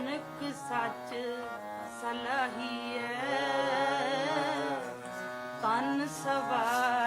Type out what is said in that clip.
ਨਾਨਕ ਸੱਚ ਸਲਾਹੀਐ। ਤਨ ਸਵਾਰਣ